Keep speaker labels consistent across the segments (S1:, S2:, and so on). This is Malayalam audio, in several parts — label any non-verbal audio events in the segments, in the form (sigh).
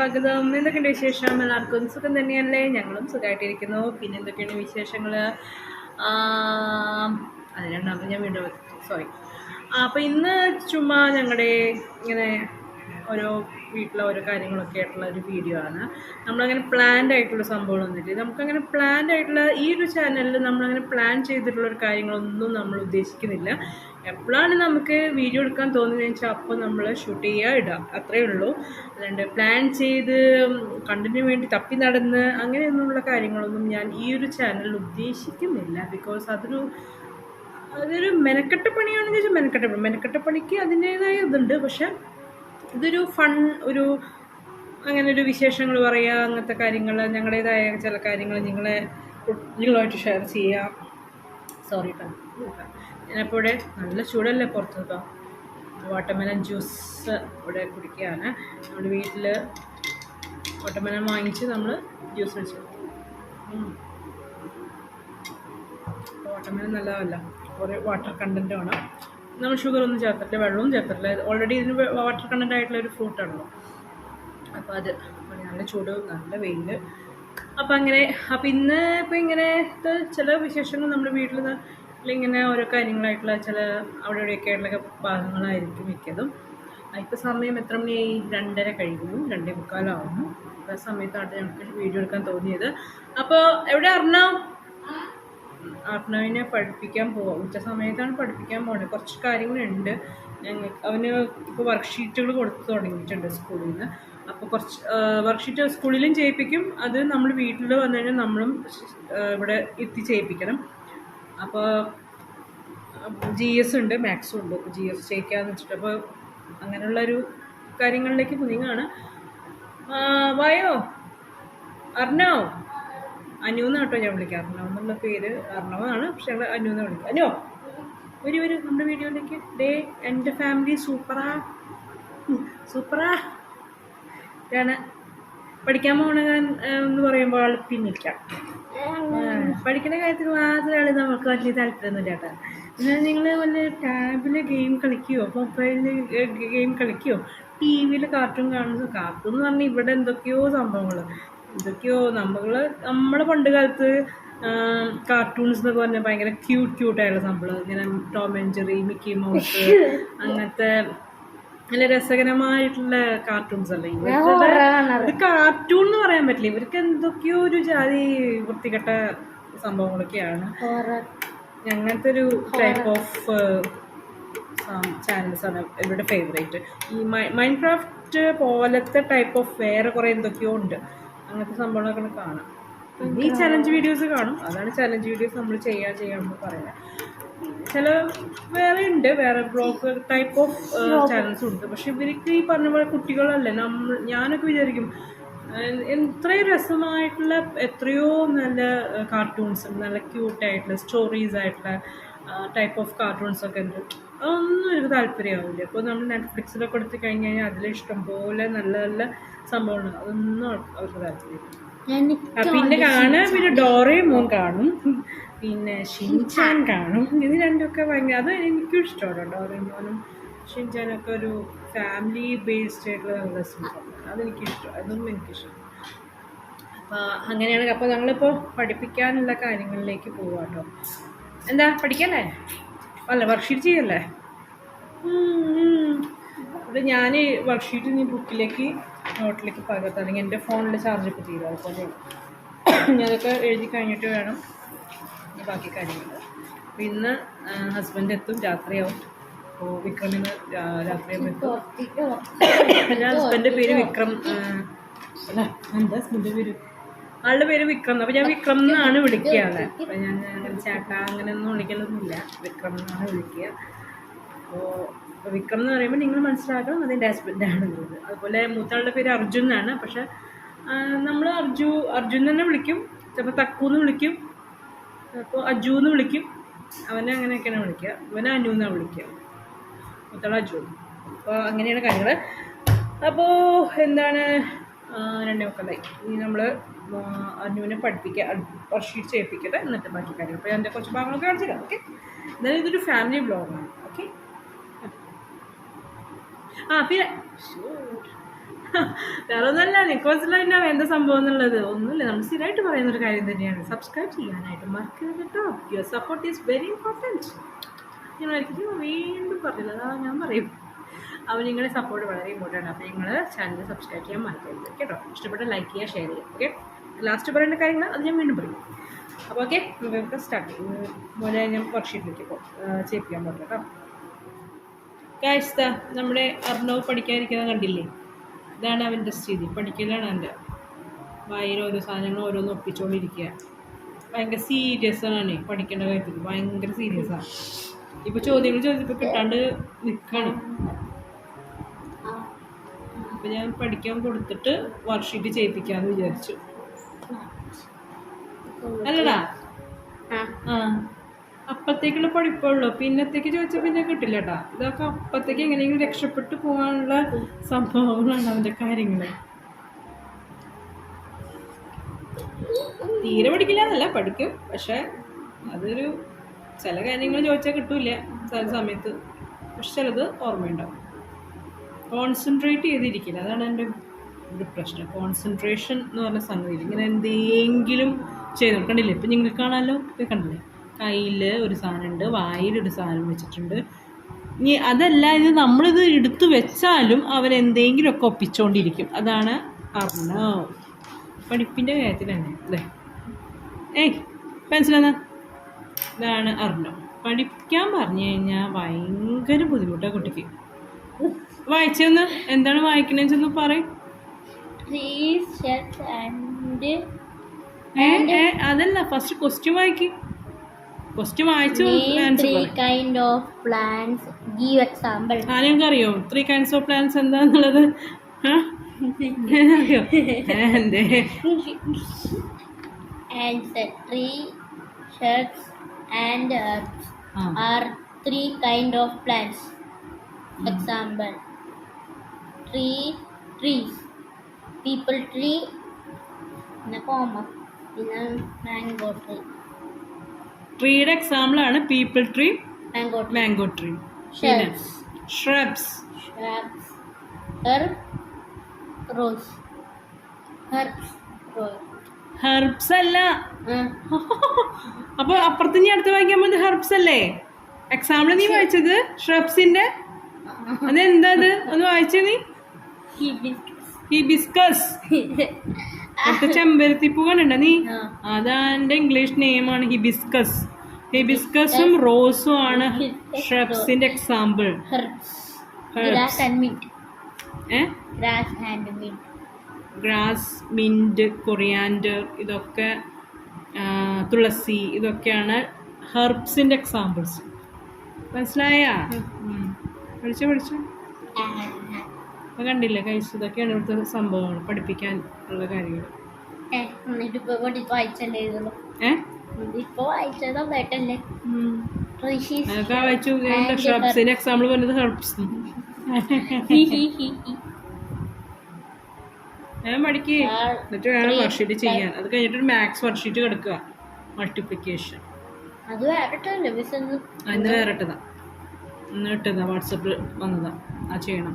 S1: സ്വാഗതം. എന്തൊക്കെയുണ്ട് വിശേഷം? എല്ലാവർക്കും സുഖം തന്നെയല്ലേ? ഞങ്ങളും സുഖമായിട്ടിരിക്കുന്നു പിന്നെ എന്തൊക്കെയാണ് വിശേഷങ്ങൾ അതിനുണ്ടാകുമ്പോൾ ഞാൻ വീണ്ടും സോറി അപ്പോൾ ഇന്ന് ചുമ്മാ ഞങ്ങളുടെ ഇങ്ങനെ ഓരോ വീട്ടിലെ ഓരോ കാര്യങ്ങളൊക്കെ ആയിട്ടുള്ള ഒരു വീഡിയോ ആണ്. നമ്മളങ്ങനെ പ്ലാൻഡ് ആയിട്ടുള്ള സംഭവങ്ങളൊന്നുമില്ല നമുക്കങ്ങനെ പ്ലാൻഡ് ആയിട്ടുള്ള ഈ ഒരു ചാനലിൽ നമ്മളങ്ങനെ പ്ലാൻ ചെയ്തിട്ടുള്ള ഒരു കാര്യങ്ങളൊന്നും നമ്മൾ ഉദ്ദേശിക്കുന്നില്ല. എപ്പോഴാണ് നമുക്ക് വീഡിയോ എടുക്കാൻ തോന്നുന്നത് വെച്ചാൽ അപ്പോൾ നമ്മൾ ഷൂട്ട് ചെയ്യുക ഇടാം. അത്രയേ ഉള്ളൂ. അല്ലാണ്ട് പ്ലാൻ ചെയ്ത് കണ്ടിന്യൂ വേണ്ടി തപ്പി നടന്ന് അങ്ങനെയൊന്നുമുള്ള കാര്യങ്ങളൊന്നും ഞാൻ ഈ ഒരു ചാനലിൽ ഉദ്ദേശിക്കുന്നില്ല. ബിക്കോസ് അതൊരു അതൊരു മെനക്കെട്ട പണിയാണെന്ന് ചോദിച്ചാൽ മെനക്കെട്ട പണി. മെനക്കെട്ട പണിക്ക് അതിന്റേതായ ഇതുണ്ട്. പക്ഷെ ഇതൊരു ഫൺ ഒരു അങ്ങനെ ഒരു വിശേഷങ്ങൾ പറയുക അങ്ങനത്തെ കാര്യങ്ങൾ ഞങ്ങളുടേതായ ചില കാര്യങ്ങൾ നിങ്ങളെ നിങ്ങളുമായിട്ട് ഷെയർ ചെയ്യുക സോറി കേട്ടോ ഞാനിപ്പോൾ നല്ല ചൂടല്ലേ പുറത്ത് കേട്ടോ വാട്ടർമെലൻ ജ്യൂസ് ഇവിടെ കുടിക്കുകയാണ്. നമ്മുടെ വീട്ടിൽ വാട്ടർമെലൻ വാങ്ങിച്ച് നമ്മൾ ജ്യൂസ് വെച്ചു വാട്ടർമെലൻ നല്ലതല്ല. കുറേ വാട്ടർ കണ്ടന്റ് വേണം. നമ്മൾ ഷുഗർ ഒന്നും ചേർത്തിട്ടില്ല വെള്ളവും ചേർത്തിട്ടില്ല. ഓൾറെഡി ഇതിന് വാട്ടർ കണ്ടന്റ് ആയിട്ടുള്ള ഒരു ഫ്രൂട്ടാണല്ലോ അപ്പോൾ അത് നല്ല ചൂട് നല്ല വെയിൽ അപ്പം അങ്ങനെ അപ്പം ഇന്ന് ഇപ്പം ഇങ്ങനെ ഇത് ചില വിശേഷങ്ങൾ നമ്മുടെ വീട്ടിൽ ഇങ്ങനെ ഓരോ കാര്യങ്ങളായിട്ടുള്ള ചില അവിടെ ഇവിടെയൊക്കെ ആയിട്ടുള്ള ഭാഗങ്ങളായിരിക്കും മിക്കതും. ഇപ്പോൾ സമയം എത്ര മണിയായി രണ്ടര കഴിഞ്ഞു രണ്ടേ മുക്കാലാവുന്നു. ആ സമയത്താണ് ഞങ്ങൾക്ക് വീഡിയോ എടുക്കാൻ തോന്നിയത്. അപ്പോൾ എവിടെ അർണവ്? അർണവിനെ പഠിപ്പിക്കാൻ പോവാം. ഉച്ച സമയത്താണ് പഠിപ്പിക്കാൻ പോകുന്നത് കുറച്ച് കാര്യങ്ങളുണ്ട്. ഞങ്ങൾ അവന് ഇപ്പോൾ വർക്ക്ഷീറ്റുകൾ കൊടുത്തു തുടങ്ങിയിട്ടുണ്ട് സ്കൂളിൽ നിന്ന് അപ്പോൾ കുറച്ച് വർക്ക്ഷീറ്റ് സ്കൂളിലും ചെയ്യിപ്പിക്കും. അത് നമ്മൾ വീട്ടിൽ വന്നു കഴിഞ്ഞാൽ നമ്മളും ഇവിടെ എത്തി ചെയ്യിപ്പിക്കണം. അപ്പോൾ ജി എസ് ഉണ്ട് മാത്സും ഉണ്ട്. ജി എസ് ചെയ്യിക്കാന്ന് വെച്ചിട്ട് അപ്പോൾ അങ്ങനെയുള്ളൊരു കാര്യങ്ങളിലേക്ക് നീങ്ങാണ് വായോ? അർണവ് അനു എന്ന് കേട്ടോ ഞാൻ വിളിക്കാം. അർണവ് എന്നുള്ള പേര് അർണവാണ്. പക്ഷെ ഞങ്ങൾ അനു എന്ന് വിളിക്കാം. അനു? ഒരു ഒരു നമ്മുടെ വീഡിയോയിലേക്ക്. ഡേ എന്റെ ഫാമിലി സൂപ്പറാ. സൂപ്പറാ. ഞാൻ പഠിക്കാൻ പോകണ എന്ന് പറയുമ്പോൾ ആൾ പിന്നിക്കാം പഠിക്കുന്ന കാര്യത്തിൽ മാത്രമാണ് നമുക്ക് വലിയ താല്പര്യമൊന്നുമില്ല കേട്ടോ എന്നാൽ നിങ്ങൾ വല്ല ടാബിൽ ഗെയിം കളിക്കുകയോ മൊബൈലിൽ ഗെയിം കളിക്കുകയോ ടി വിയിൽ കാർട്ടൂൺ കാണുന്നു കാർട്ടൂൺ എന്ന് പറഞ്ഞാൽ ഇവിടെ എന്തൊക്കെയോ സംഭവങ്ങൾ എന്തൊക്കെയോ നമ്മൾ നമ്മുടെ പണ്ട് കാലത്ത് കാർട്ടൂൺസ് എന്നൊക്കെ പറഞ്ഞാൽ ഭയങ്കര ക്യൂട്ട് ക്യൂട്ടായുള്ള സംഭവം ഇങ്ങനെ Tom and Jerry Mickey Mouse അങ്ങനത്തെ നല്ല രസകരമായിട്ടുള്ള കാർട്ടൂൺസ് അല്ലേ? ഇത് കാർട്ടൂൺ എന്ന് പറയാൻ പറ്റില്ല. ഇവർക്ക് എന്തൊക്കെയോ ഒരു ജാതി വൃത്തികെട്ട സംഭവങ്ങളൊക്കെയാണ്. അങ്ങനത്തെ ഒരു ടൈപ്പ് ഓഫ് ചാനൽസ് ആണ് ഇവരുടെ ഫേവറേറ്റ് ഈ മൈൻഡ് ക്രാഫ്റ്റ് പോലത്തെ ടൈപ്പ് ഓഫ് വേറെ കുറേ എന്തൊക്കെയോ ഉണ്ട്. അങ്ങനത്തെ സംഭവങ്ങളൊക്കെ കാണാം. ഈ ചലഞ്ച് വീഡിയോസ് കാണും. അതാണ് ചലഞ്ച് വീഡിയോസ് നമ്മൾ ചെയ്യാൻ ചെയ്യാമെന്ന് പറയാം ചില വേറെ ഉണ്ട് വേറെ ബ്ലോഗ് ടൈപ്പ് ഓഫ് ചാനൽസ് ഉണ്ട്. പക്ഷെ ഇവർക്ക് ഈ പറഞ്ഞ പോലെ കുട്ടികളല്ലേ നമ്മൾ ഞാനൊക്കെ വിചാരിക്കും എത്രയോ രസമായിട്ടുള്ള എത്രയോ നല്ല കാർട്ടൂൺസ് നല്ല ക്യൂട്ടായിട്ടുള്ള സ്റ്റോറീസ് ആയിട്ടുള്ള ടൈപ്പ് ഓഫ് കാർട്ടൂൺസ് ഒക്കെ ഉണ്ട്. അതൊന്നും എനിക്ക് താല്പര്യമാവില്ല. അപ്പോൾ നമ്മൾ നെറ്റ്ഫ്ലിക്സിലൊക്കെ എടുത്തു കഴിഞ്ഞ് കഴിഞ്ഞാൽ അതിൽ ഇഷ്ടംപോലെ നല്ല നല്ല സംഭവമാണ് അതൊന്നും അവർക്ക് താല്പര്യമില്ല. പിന്നെ കാണാൻ പിന്നെ ഡോറേമോൻ കാണും. പിന്നെ ഷിൻചാൻ കാണും. ഇത് രണ്ടൊക്കെ ഭയങ്കര അത് എനിക്കും ഇഷ്ടമാണ് ഡോറേമോനും ഷിൻചാനൊക്കെ ഒരു ഫാമിലി ബേസ്ഡ് ആയിട്ടുള്ള രസമാണ് അതെനിക്കിഷ്ടം അതൊന്നും എനിക്കിഷ്ടം. അപ്പോൾ അങ്ങനെയാണ് അപ്പോൾ ഞങ്ങളിപ്പോൾ പഠിപ്പിക്കാനുള്ള കാര്യങ്ങളിലേക്ക് പോവാം കേട്ടോ എന്താ പഠിക്കല്ലേ? അല്ല വർക്ക്ഷീറ്റ് ചെയ്യല്ലേ? അത് ഞാൻ വർക്ക്ഷീറ്റ് നീ ബുക്കിലേക്ക് നോട്ടിലേക്ക് പകർത്താം. അല്ലെങ്കിൽ എന്റെ ഫോണിൽ ചാർജ് ഇപ്പോൾ തീരും അതുപോലെ. ഞാനൊക്കെ എഴുതി കഴിഞ്ഞിട്ട് വേണം ബാക്കി കാര്യങ്ങൾ അപ്പോൾ ഇന്ന് ഹസ്ബൻഡ് എത്തും രാത്രിയാവും. അപ്പോൾ വിക്രമിന് രാത്രി എന്റെ ഹസ്ബന്റെ പേര് വിക്രം അല്ല ഹസ്ബന്റെ പേര്? ആളുടെ പേര് വിക്രം അപ്പോൾ ഞാൻ വിക്രം എന്നാണ് വിളിക്കുകയാണ് അപ്പോൾ ഞാൻ ചേട്ടാ അങ്ങനെയൊന്നും വിളിക്കലൊന്നുമില്ല. വിക്രം എന്നാണ് വിളിക്കുക. അപ്പോൾ വിക്രം എന്ന് പറയുമ്പോൾ നിങ്ങൾ മനസ്സിലാക്കണം അതെന്റെ ഹസ്ബൻഡാണ് അതുപോലെ മൂത്താളുടെ പേര് അർജുൻ എന്നാണ്. പക്ഷെ നമ്മൾ അർജു അർജുൻ തന്നെ വിളിക്കും. ചിലപ്പോൾ തക്കു എന്ന് വിളിക്കും. അപ്പോൾ അജു എന്ന് വിളിക്കും. അവനെ അങ്ങനെയൊക്കെയാണ് വിളിക്കുക. അവനെ അനു എന്നാണ് വിളിക്കുക. മൂത്താൾ ജൂൺ അപ്പോൾ അങ്ങനെയാണ് കാര്യങ്ങൾ അപ്പോൾ എന്താണ്? രണ്ടേ മുക്കാലായി. ഇനി നമ്മൾ അനുവിനെ പഠിപ്പിക്കുക വർഷീറ്റ് ചെയ്യിപ്പിക്കട്ടെ എന്നിട്ട് ബാക്കി കാര്യങ്ങൾ അപ്പോൾ എന്റെ കുറച്ച് ഭാഗങ്ങളൊക്കെ കാണിച്ചു തരാം ഓക്കെ എന്നാലും ഇതൊരു ഫാമിലി ബ്ലോഗാണ് ഓക്കെ ആ പിന്നെ (laughs) വേറെ ഒന്നല്ല നിനക്ക് എന്നാ എന്താ സംഭവം എന്നുള്ളത്? ഒന്നുമില്ല നമ്മൾ സ്ഥിരമായിട്ട് പറയുന്ന ഒരു കാര്യം തന്നെയാണ്. സബ്സ്ക്രൈബ് ചെയ്യാനായിട്ട് മറക്കരുത് കേട്ടോ. Your support is very important ഞാൻ ഒരിക്കലും വീണ്ടും പറഞ്ഞില്ല. അതാ ഞാൻ പറയും. അപ്പോൾ നിങ്ങളുടെ സപ്പോർട്ട് വളരെ ഇമ്പോർട്ടന്റ് ആണ്. അപ്പോൾ നിങ്ങൾ ചാനൽ സബ്സ്ക്രൈബ് ചെയ്യാൻ മറക്കരുത്. കേട്ടോ? ഇഷ്ടപ്പെട്ട ലൈക്ക് ചെയ്യുക ഷെയർ ചെയ്യുക. ഓക്കെ ലാസ്റ്റ് പറയേണ്ട കാര്യങ്ങൾ അത് ഞാൻ വീണ്ടും പറയും. അപ്പോൾ ഓക്കെ നമുക്ക് സ്റ്റാർട്ട് ചെയ്യും. മോനെ ഞാൻ വർക്ക്ഷീറ്റിലേക്ക് പോകും ചെയ്യിപ്പിക്കാൻ പോട്ടെ കേട്ടോ. കാഴ്ച നമ്മുടെ അർണവ് പഠിക്കാതിരിക്കുന്നത് കണ്ടില്ലേ? ഇതാണ് അവന്റെ സ്ഥിതി. പഠിക്കലാണ് എന്റെ വായിൽ ഓരോ സാധനങ്ങൾ ഓരോന്ന് ഒപ്പിച്ചുകൊണ്ടിരിക്കുക ഭയങ്കര സീരിയസ് ആണ് പഠിക്കേണ്ട കാര്യത്തിൽ. ഭയങ്കര സീരിയസ് ആണ് ഇപ്പോൾ ചോദ്യങ്ങൾ ചോദിച്ചപ്പോൾ കിട്ടാണ്ട് നിക്കാണ്. അപ്പം ഞാൻ പഠിക്കാൻ കൊടുത്തിട്ട് വർക്ക്ഷീറ്റ് ചെയ്യിപ്പിക്കാമെന്ന് വിചാരിച്ചു. അല്ലടാ. ആ. അപ്പത്തേക്കുള്ള പഠിപ്പുള്ളൂ പിന്നത്തേക്ക് ചോദിച്ചാൽ പിന്നെ കിട്ടില്ല കേട്ടാ ഇതൊക്കെ അപ്പത്തേക്ക് എങ്ങനെയെങ്കിലും രക്ഷപ്പെട്ടു പോകാനുള്ള സംഭവങ്ങളാണ് അവന്റെ കാര്യങ്ങൾ തീരെ പഠിക്കില്ല എന്നല്ല പഠിക്കും. പക്ഷെ അതൊരു ചില കാര്യങ്ങൾ ചോദിച്ചാൽ കിട്ടൂല ചില സമയത്ത്. പക്ഷെ ചിലത് ഓർമ്മയുണ്ടാവും. കോൺസെൻട്രേറ്റ് ചെയ്തിരിക്കില്ല. അതാണ് എന്റെ ഒരു പ്രശ്നം. കോൺസെൻട്രേഷൻ എന്ന് പറഞ്ഞ സംഗതി. ഇങ്ങനെ എന്തെങ്കിലും ചെയ്തു. കണ്ടില്ലേ? ഇപ്പം നിങ്ങൾ കാണാമല്ലോ ഇത് കണ്ടില്ലേ? കയ്യിൽ ഒരു സാധനമുണ്ട് ഒരു സാധനം വെച്ചിട്ടുണ്ട്. ഇനി അതല്ല ഇത് നമ്മളിത് എടുത്തു വെച്ചാലും അവൻ എന്തെങ്കിലുമൊക്കെ ഒപ്പിച്ചുകൊണ്ടിരിക്കും അതാണ് അർണവ് പഠിപ്പിന്റെ കാര്യത്തിൽ തന്നെ അല്ലേ ഏയ് പെൻസിലെന്നാ? ഇതാണ് അറിഞ്ഞു പഠിക്കാൻ പറഞ്ഞു കഴിഞ്ഞാൽ ഭയങ്കര ബുദ്ധിമുട്ടാണ് കുട്ടിക്ക്. വായിച്ചൊന്ന്? എന്താണ് വായിക്കണെന്ന് പറയും. അതല്ല ഫസ്റ്റ് ക്വസ്റ്റ്യൻ വായിക്ക്. ക്വസ്റ്റ്യൻ വായിച്ചു
S2: ആരെയൊക്കറിയോ.
S1: ആ ഞങ്ങൾക്ക് അറിയോ ത്രീ കൈൻഡ്സ് ഓഫ് പ്ലാൻസ് എന്താന്നുള്ളത്? ആൻഡ് അറിയോ എന്തേ?
S2: Answer: Tree, shrubs, and earth
S1: ആ
S2: are three kind of plants. Example: tree, trees, people tree, പിന്നെ comma, പിന്നെ mango tree,
S1: ട്രീയുടെ എക്സാമ്പിൾ ആണ് peepal tree
S2: mango tree,
S1: mango tree
S2: shrubs,
S1: shrubs
S2: shrubs, herb, rose, herbs, rose.
S1: Herbs അല്ല. (laughs) അപ്പൊ അപ്പുറത്ത് നീ അടുത്ത് വായിക്കാൻ പോകുന്നത് ഹെർബ്സ് അല്ലേ? എക്സാമ്പിൾ നീ വായിച്ചത്? ഷ്രബ്സിന്റെ അതെന്താ അത്? ഒന്ന് വായിച്ചേ നീ. ഹിബിസ്കസ് (laughs) അടുത്ത ചെമ്പരത്തിപ്പൂ കണ്ട നീ.
S2: അതാ
S1: അതാന്റെ ഇംഗ്ലീഷ് നെയിമാണ് ഹിബിസ്കസ് ഹിബിസ്കസും റോസും ആണ് ഷ്രബ്സിന്റെ എക്സാമ്പിൾ
S2: ഹെർബ്സ്
S1: ഏ. ഗ്രാസ് മിന്റ് കൊറിയാൻഡർ ഇതൊക്കെ തുളസി ഇതൊക്കെയാണ് ഹെർബ്സിന്റെ എക്സാമ്പിൾസ്. മനസ്സിലായ? പഠിച്ചോ പഠിച്ചോ? അപ്പം കണ്ടില്ലേ കഴിച്ചു ഇതൊക്കെയാണ് ഇവിടുത്തെ സംഭവങ്ങൾ പഠിപ്പിക്കാൻ ഉള്ള കാര്യങ്ങൾ. അതൊക്കെ വായിച്ചു എക്സാമ്പിൾ പറഞ്ഞത് ഹെർബ്സ് ഞാൻ പഠിക്ക് എന്നിട്ട് വേണം വർക്ക്ഷീറ്റ് ചെയ്യാൻ. അത് കഴിഞ്ഞിട്ട് മാത്സ് വർക്ക്ഷീറ്റ് കിടക്കുക. മൾട്ടിപ്ലിക്കേഷൻ
S2: അത് വേറെ
S1: ഇട്ടതാ ഇന്ന് ഇട്ടതാ. വാട്സപ്പിൽ വന്നതാ. ആ ചെയ്യണം.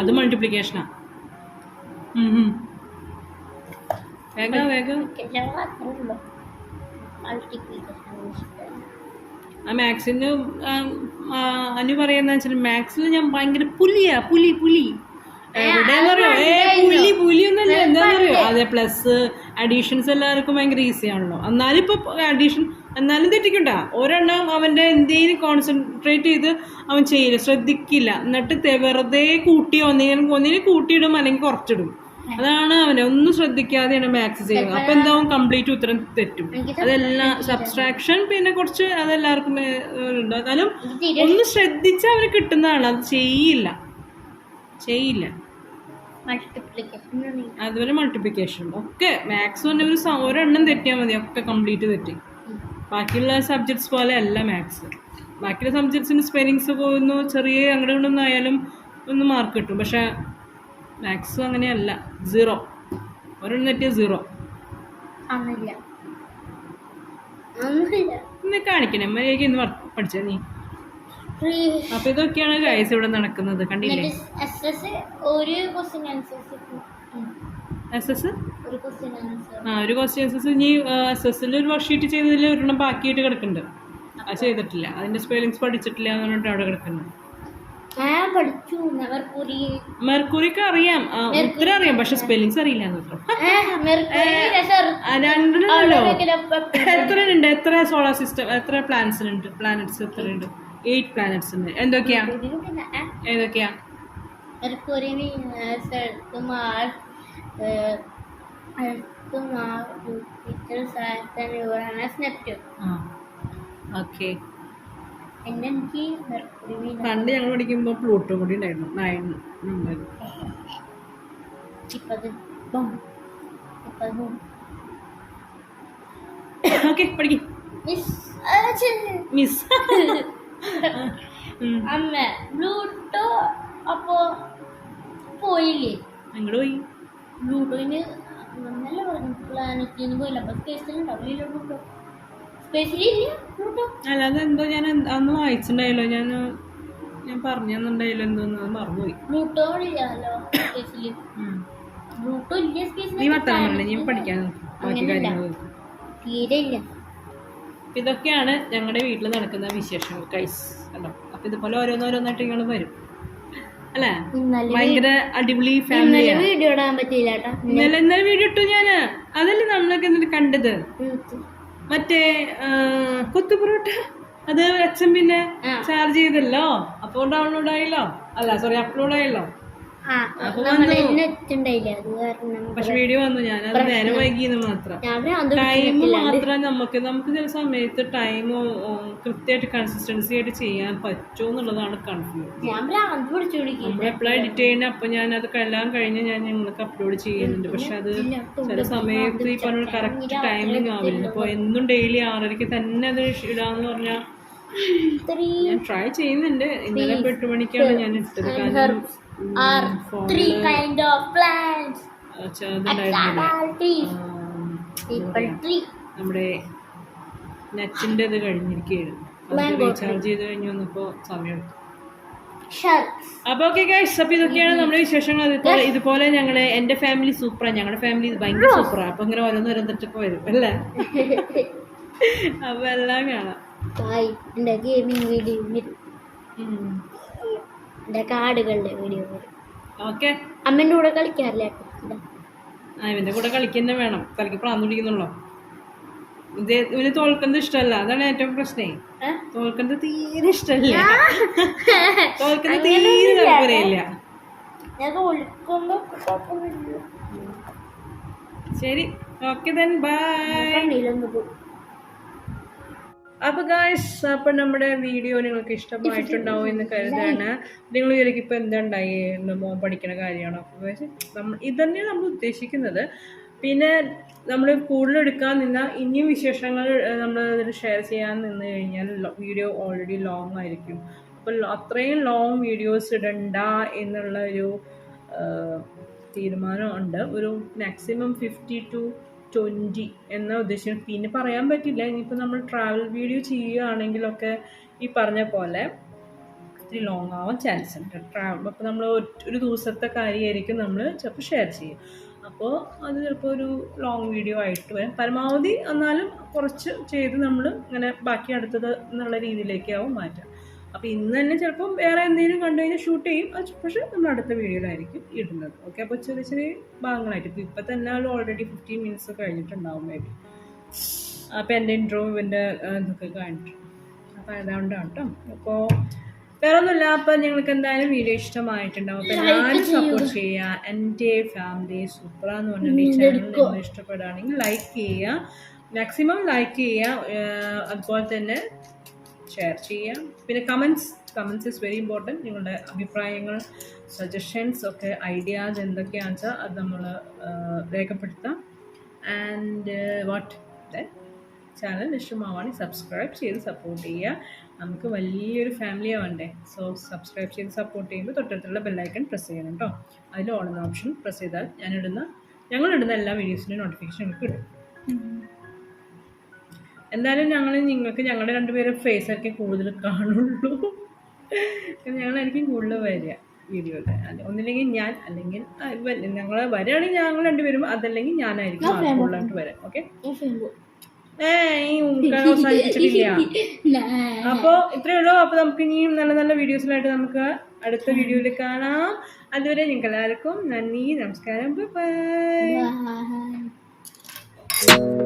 S1: അത് മൾട്ടിപ്ലിക്കേഷനാ വേഗം വേഗം. ആ മാത്സിന് അനു പറയുന്ന വെച്ചാൽ മാത്സിൽ ഞാൻ ഭയങ്കര പുലിയാ. പുലി പുലി. ഏ പുലി പുലി ഒന്നല്ല എന്താണെന്നറിയോ അതെ പ്ലസ് അഡീഷൻസ് എല്ലാവർക്കും ഭയങ്കര ഈസി ആണല്ലോ. എന്നാലും ഇപ്പൊ അഡീഷൻ എന്നാലും തെറ്റിക്കണ്ട. ഒരെണ്ണം അവന്റെ എന്തെങ്കിലും കോൺസെൻട്രേറ്റ് ചെയ്ത് അവൻ ചെയ്യില്ല. ശ്രദ്ധിക്കില്ല. എന്നിട്ട് വെറുതെ കൂട്ടി ഒന്നിനും ഒന്നിനും കൂട്ടിയിടും അല്ലെങ്കിൽ കുറച്ചിടും. അതാണ് അവനെ. ഒന്നും ശ്രദ്ധിക്കാതെയാണ് മാത്സ് ചെയ്യുന്നത്. അപ്പൊ എന്താവും? കംപ്ലീറ്റ് ഉത്തരം തെറ്റും. അതെല്ലാം സബ്സ്ട്രാക്ഷൻ പിന്നെ കുറച്ച് അതെല്ലാവർക്കും എന്നാലും ഒന്ന് ശ്രദ്ധിച്ചാൽ അവന് കിട്ടുന്നതാണ്. അത് ചെയ്യില്ല. ചെയ്യില്ല. അതുപോലെ മൾട്ടിപ്ലിക്കേഷൻ ഒക്കെ മാത്സ് തന്നെ ഒരു ഒരെണ്ണം തെറ്റിയാൽ മതി. ഒക്കെ കംപ്ലീറ്റ് തെറ്റി. ബാക്കിയുള്ള സബ്ജക്ട്സ് പോലെ അല്ല മാത്സ് ബാക്കിയുള്ള സബ്ജക്ട്സിന് സ്പെല്ലിങ്സ് പോകുന്നു ചെറിയ അങ്ങോട്ട് ഇങ്ങോട്ടൊന്നും ആയാലും ഒന്ന് മാർക്ക് കിട്ടും. പക്ഷേ മാത്സ് അങ്ങനെയല്ല. സീറോ ഒരെണ്ണം തെറ്റിയ സീറോ ഇന്ന് കാണിക്കണേ. അമ്മ ഇന്ന് പഠിച്ച നീ? അപ്പൊ ഇതൊക്കെയാണ് ഗൈസ് ഇവിടെ നടക്കുന്നത് കണ്ടില്ലേ?
S2: ഒരു ക്വസ്റ്റ്യൻ ആൻസേഴ്സ്
S1: ആ ഒരു ക്വസ്റ്റ്യൻ ഇനി എസ് എസിൽ ഒരു വർക്ക്ഷീറ്റ് ചെയ്തതിൽ ഒരെണ്ണം ബാക്കിയായിട്ട് കിടക്കുന്നുണ്ട്. അത് ചെയ്തിട്ടില്ല. അതിന്റെ സ്പെല്ലിങ്സ് പഠിച്ചിട്ടില്ല എന്ന് പറഞ്ഞിട്ട് അവിടെ കിടക്കുന്നു.
S2: ഞാൻ പഠിച്ചു. മെർക്കുറി
S1: മെർക്കുറിക്ക് അറിയാം. ഉത്തരം അറിയാം പക്ഷെ സ്പെല്ലിങ്സ് അറിയില്ല രണ്ടെണ്ണമല്ലോ എത്ര ഉണ്ട്? എത്ര സോളാർ സിസ്റ്റം എത്ര പ്ലാനറ്റ്സ് ഉണ്ട് പ്ലാനറ്റ്സ് എത്ര ഉണ്ട് എയ്റ്റ് പ്ലാനറ്റ്സ് ഉണ്ട്. എന്തൊക്കെയാ? ഏതൊക്കെയാ?
S2: Mercury Venus Mars Jupiter Saturn Uranus Neptune.
S1: Okay.
S2: എനിക്ക്
S1: പണ്ട് ഞങ്ങൾ പഠിക്കുമ്പോൾ പ്ലൂട്ടോ കൂടി ഉണ്ടായിരുന്നു. നയൻ നമ്പർ ഓക്കെ പഠിക്കും.
S2: Miss
S1: miss. (laughs)
S2: അമ്മ ബ്ലൂട്ടോ അപ്പോ പോയില്ലേ?
S1: അങ്ങോട്ട് പോയി.
S2: ബ്ലൂട്ടോയിന് നല്ല പറഞ്ഞു പ്ലാനറ്റിന് പോയില്ല. അപ്പൊ സ്പേസിലുണ്ടാവില്ല ബ്ലൂട്ടോ
S1: അല്ലാതെ എന്തോ ഞാൻ അന്ന് വായിച്ചിട്ടുണ്ടായല്ലോ. ഞാൻ ഞാൻ പറഞ്ഞു തന്നിട്ടുണ്ടായല്ലോ എന്തോന്ന് മറന്നുപോയി.
S2: ബ്ലൂട്ടോ ഇല്ലല്ലോ
S1: സ്പേസിൽ.
S2: ബ്ലൂട്ടോ ഇല്ല സ്പേസിൽ
S1: നീ പറഞ്ഞില്ല നീ പഠിക്കാൻ ബാക്കി കാര്യങ്ങൾ
S2: തീരെ ഇല്ല.
S1: അപ്പൊ ഇതൊക്കെയാണ് ഞങ്ങളുടെ വീട്ടിൽ നടക്കുന്ന വിശേഷങ്ങൾ. കൈസ് കണ്ടോ? അപ്പം ഇതുപോലെ ഓരോന്നോരോന്നായിട്ട് നിങ്ങൾ വരും. അല്ലേ? ഭയങ്കര അടിപൊളി ഫാമിലി
S2: വീഡിയോ ഇടാൻ പറ്റിയില്ല
S1: ഇന്നലെ ഇന്നലെ വീഡിയോ ഇട്ടു ഞാൻ. അതല്ലേ നമ്മളൊക്കെ എന്നിട്ട് കണ്ടത്? മറ്റേ കൊത്തു പൊറോട്ട? അത് അച്ഛൻ പിന്നെ ചാർജ് ചെയ്തല്ലോ? അപ്പോൾ ഡൗൺലോഡ് ആയല്ലോ? അല്ല സോറി അപ്ലോഡ് ആയല്ലോ? പക്ഷെ വീഡിയോ വന്നു. ഞാൻ അത് നേരെ വൈകിയെന്ന് മാത്രം. ടൈം മാത്രം നമുക്ക് നമുക്ക് ചില സമയത്ത് ടൈം കൃത്യമായിട്ട് കൺസിസ്റ്റൻസി ആയിട്ട് ചെയ്യാൻ പറ്റുമോ എന്നുള്ളതാണ് കൺഫ്യൂസ് നമ്മൾ എപ്പോഴും എഡിറ്റ് ചെയ്യുന്ന അപ്പൊ ഞാൻ അത് എല്ലാം കഴിഞ്ഞ് ഞാൻ നിങ്ങൾക്ക് അപ്ലോഡ് ചെയ്യുന്നുണ്ട്. പക്ഷെ അത് ചില സമയത്ത് ഈ പറഞ്ഞ കറക്റ്റ് ടൈമിംഗ് ആവില്ല. അപ്പോൾ എന്നും ഡെയിലി ആറരയ്ക്ക് തന്നെ അത് ഇടാന്ന് പറഞ്ഞാൽ ഞാൻ ട്രൈ ചെയ്യുന്നുണ്ട്. ഇന്നലെ എട്ട് മണിക്കാണ് ഞാൻ ഇട്ടത്. കാരണം
S2: are three kind of plants.
S1: നമ്മുടെ നെറ്റിന്റെ ഇത് കഴിഞ്ഞിരിക്കുകയാണ് അത്
S2: Mango
S1: റീചാർജ് ചെയ്ത് കഴിഞ്ഞ് വന്നപ്പോ സമയം
S2: Sharks.
S1: അപ്പൊ ഓക്കെ ഗൈസ് അപ്പൊ ഇതൊക്കെയാണ് നമ്മുടെ വിശേഷങ്ങൾ. ഇതുപോലെ ഞങ്ങൾ എന്റെ ഫാമിലി സൂപ്പറാണ് ഞങ്ങളുടെ ഫാമിലി ഭയങ്കര സൂപ്പറാണ് അപ്പൊ ഇങ്ങനെ ഓരോന്ന് ഓരോന്നിട്ടൊക്കെ വരും അല്ലേ? (laughs) അപ്പൊ എല്ലാം കാണാം.
S2: Hi. എന്റെ ഗെയിമിംഗ് വീഡിയോ വരും എന്റെ കാർഡുകളുടെ വീഡിയോ
S1: ഓക്കെ.
S2: അമ്മേന്റെ കൂടെ കളിക്കാറില്ല?
S1: ഇവന്റെ കൂടെ കളിക്കുന്ന വേണം. തലക്ക് പ്രാന്ത് പിടിക്കുന്നുള്ളോ. ഇത് ഇവന് തോൽക്കുന്നത് ഇഷ്ടമല്ല. അതാണ് ഏറ്റവും പ്രശ്നേ? തോൽക്കുന്നത് തീരെ ഇഷ്ടമല്ല. തോൽക്കുന്നത് തീരെ താല്പര്യമില്ല. ശരി. ഓക്കെ ദെൻ ബൈ അപ്പൊ ഗായ്സ് അപ്പൊ നമ്മുടെ വീഡിയോ നിങ്ങൾക്ക് ഇഷ്ടമായിട്ടുണ്ടാവും എന്ന് കരുതാണ്. നിങ്ങൾ ഇതിലേക്ക് ഇപ്പൊ എന്തുണ്ടായി പഠിക്കുന്ന മോൻ പഠിക്കണ കാര്യമാണോ? ഇത് തന്നെയാണ് നമ്മൾ ഉദ്ദേശിക്കുന്നത്. പിന്നെ നമ്മൾ കൂടുതൽ എടുക്കാൻ നിന്ന ഇനിയും വിശേഷങ്ങൾ നമ്മൾ ഷെയർ ചെയ്യാൻ നിന്ന് കഴിഞ്ഞാൽ വീഡിയോ ഓൾറെഡി ലോങ് ആയിരിക്കും. അപ്പോൾ അത്രയും ലോങ് വീഡിയോസ് ഇടണ്ട എന്നുള്ള ഒരു തീരുമാനം ഉണ്ട്. ഒരു മാക്സിമം ഫിഫ്റ്റി ടു ട്വന്റി എന്ന ഉദ്ദേശം പിന്നെ പറയാൻ പറ്റില്ല. ഇനിയിപ്പോൾ നമ്മൾ ട്രാവൽ വീഡിയോ ചെയ്യുകയാണെങ്കിലൊക്കെ ഈ പറഞ്ഞ പോലെ ഇത്തിരി ലോങ് ആവാൻ ചാൻസ് ഉണ്ട്. ട്രാവൽ അപ്പോൾ നമ്മൾ ഒരു ദിവസത്തെ കാര്യമായിരിക്കും നമ്മൾ ചിലപ്പോൾ ഷെയർ ചെയ്യും അപ്പോൾ അത് ചിലപ്പോൾ ഒരു ലോങ് വീഡിയോ ആയിട്ട് വരും. പരമാവധി എന്നാലും കുറച്ച് ചെയ്ത് നമ്മൾ ഇങ്ങനെ ബാക്കി അടുത്തത് എന്നുള്ള രീതിയിലേക്കാവും മാറ്റാം അപ്പോൾ ഇന്ന് തന്നെ ചിലപ്പം വേറെ എന്തെങ്കിലും കണ്ടു കഴിഞ്ഞാൽ ഷൂട്ട് ചെയ്യും. അത് പക്ഷേ നമ്മൾ അടുത്ത വീഡിയോയിലായിരിക്കും ഇടുന്നത്. ഓക്കെ അപ്പോൾ ചെറിയ ചെറിയ ഭാഗങ്ങളായിട്ട്. ഇപ്പോൾ ഇപ്പം തന്നെ ഓൾറെഡി ഫിഫ്റ്റീൻ മിനിറ്റ്സ് കഴിഞ്ഞിട്ടുണ്ടാവും മേ ബി അപ്പോൾ എന്റെ ഇൻട്രോവിന്റെ ഇതൊക്കെ കഴിഞ്ഞിട്ടുണ്ട് അപ്പോൾ അതുകൊണ്ടാണ് കേട്ടോ അപ്പോൾ വേറെ ഒന്നുമില്ല അപ്പോൾ നിങ്ങൾക്ക് എന്തായാലും വീഡിയോ ഇഷ്ടമായിട്ടുണ്ടാവും. അപ്പോൾ എല്ലാവരും സപ്പോർട്ട് ചെയ്യുക. എന്റെ ഫാമിലി സൂപ്പർ എന്ന് ചാനൽ നിങ്ങൾ ഇഷ്ടപ്പെടുകയാണെങ്കിൽ ലൈക്ക് ചെയ്യുക. മാക്സിമം ലൈക്ക് ചെയ്യുക. അതുപോലെ തന്നെ ഷെയർ ചെയ്യാം. പിന്നെ comments comments is very important നിങ്ങളുടെ അഭിപ്രായങ്ങൾ സജഷൻസ് ഒക്കെ ഐഡിയാസ് എന്തൊക്കെയാണെന്ന് വെച്ചാൽ അത് നമ്മൾ രേഖപ്പെടുത്താം. ആൻഡ് വാട്ട് ചാനൽ ഇഷ്ടമാവാണെങ്കിൽ സബ്സ്ക്രൈബ് ചെയ്ത് സപ്പോർട്ട് ചെയ്യുക. നമുക്ക് വലിയൊരു ഫാമിലി ആവണ്ടേ. സോ സബ്സ്ക്രൈബ് ചെയ്ത് സപ്പോർട്ട് ചെയ്യുമ്പോൾ തൊട്ടടുത്തുള്ള ബെല്ലൈക്കൺ പ്രസ് ചെയ്യണം കേട്ടോ അതിൽ ഓൺ ഓപ്ഷൻ പ്രസ് ചെയ്താൽ ഞാനിടുന്ന ഞങ്ങളിടുന്ന എല്ലാ വീഡിയോസിന്റെയും നോട്ടിഫിക്കേഷൻ നിങ്ങൾക്ക് കിട്ടും. എന്തായാലും ഞങ്ങൾ നിങ്ങൾക്ക് ഞങ്ങളുടെ രണ്ടുപേരും ഫേസ് ഒക്കെ കൂടുതൽ കാണുള്ളൂ. ഞങ്ങളായിരിക്കും കൂടുതൽ വരിക വീഡിയോയിൽ അല്ല ഒന്നില്ലെങ്കിൽ ഞാൻ അല്ലെങ്കിൽ ഞങ്ങൾ വരികയാണെങ്കിൽ ഞങ്ങൾ രണ്ടുപേരും അതല്ലെങ്കിൽ ഞാനായിരിക്കും കൂടുതലായിട്ട് വരാം ഓക്കെ അപ്പൊ അവസാനിപ്പിച്ചിട്ടില്ല. (laughs) അപ്പോൾ ഇത്രയേ ഉള്ളൂ. അപ്പോൾ നമുക്ക് ഇനിയും നല്ല നല്ല വീഡിയോസിലായിട്ട് നമുക്ക് അടുത്ത വീഡിയോയിൽ കാണാം. അതുവരെ നിങ്ങൾക്ക് എല്ലാവർക്കും നന്ദി നമസ്കാരം. Bye
S2: Bye.